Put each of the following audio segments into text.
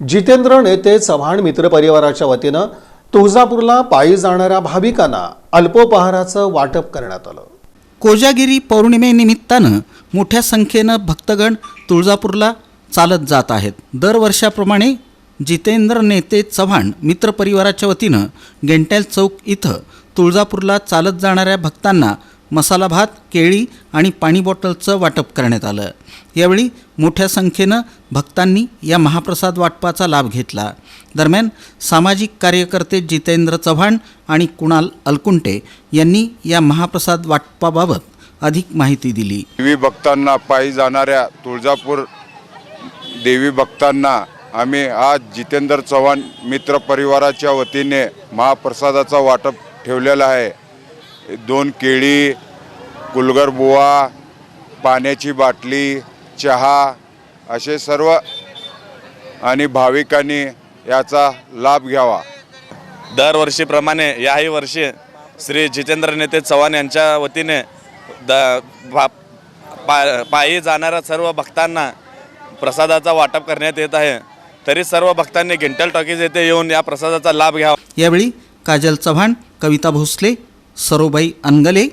जितेंद्र नेते चव्हाण मित्र परिवाराच्या वतीनं तुळजापूरला पायी जाणाऱ्या भाविकांना अल्पोपहाराचं वाटप करण्यात आलं. कोजागिरी पौर्णिमेनिमित्तानं मोठ्या संख्येनं भक्तगण तुळजापूरला चालत जात आहेत. दरवर्षाप्रमाणे जितेंद्र नेते चव्हाण मित्रपरिवाराच्या वतीनं गेंटॅल चौक इथं तुळजापूरला चालत जाणाऱ्या भक्तांना मसाला भात केळी आणि पाणी बॉटलचं वाटप करण्यात आलं. यावेळी मोठ्या संख्येनं भक्तांनी या महाप्रसाद वाटपाचा लाभ घेतला. दरम्यान सामाजिक कार्यकर्ते जितेंद्र चव्हाण आणि कुणाल अलकुंटे यांनी या महाप्रसाद वाटपाबाबत अधिक माहिती दिली. देवी भक्तांना पायी जाणाऱ्या तुळजापूर देवी भक्तांना आम्ही आज जितेंद्र चव्हाण मित्र परिवाराच्या वतीने महाप्रसादाचा वाटप ठेवलेला आहे. दोन केळी कुलगर बुवा पाण्याची बाटली चहा असे सर्व आणि भाविकांनी याचा लाभ घ्यावा. दरवर्षीप्रमाणे याही वर्षी श्री जितेंद्र नेते चव्हाण यांच्या वतीने द भा पा पायी जाणाऱ्या सर्व भक्तांना प्रसादाचा वाटप करण्यात येत आहे. तरी सर्व भक्तांनी गेंटल टॉकीज येथे येऊन या प्रसादाचा लाभ घ्यावा. यावेळी काजल चव्हाण कविता भोसले सरोबाई अनगले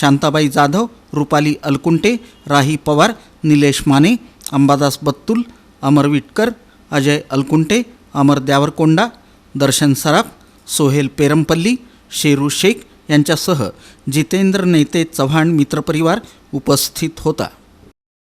शांताबाई जाधव रुपाली अलकुंटे राही पवार निलेश माने अंबादास बत्तुल अमर विटकर अजय अलकुंटे अमर द्यावरकोंडा दर्शन सराफ सोहेल पेरमपल्ली शेरू शेख यांच्यासह जितेंद्र नेते चव्हाण मित्रपरिवार उपस्थित होता.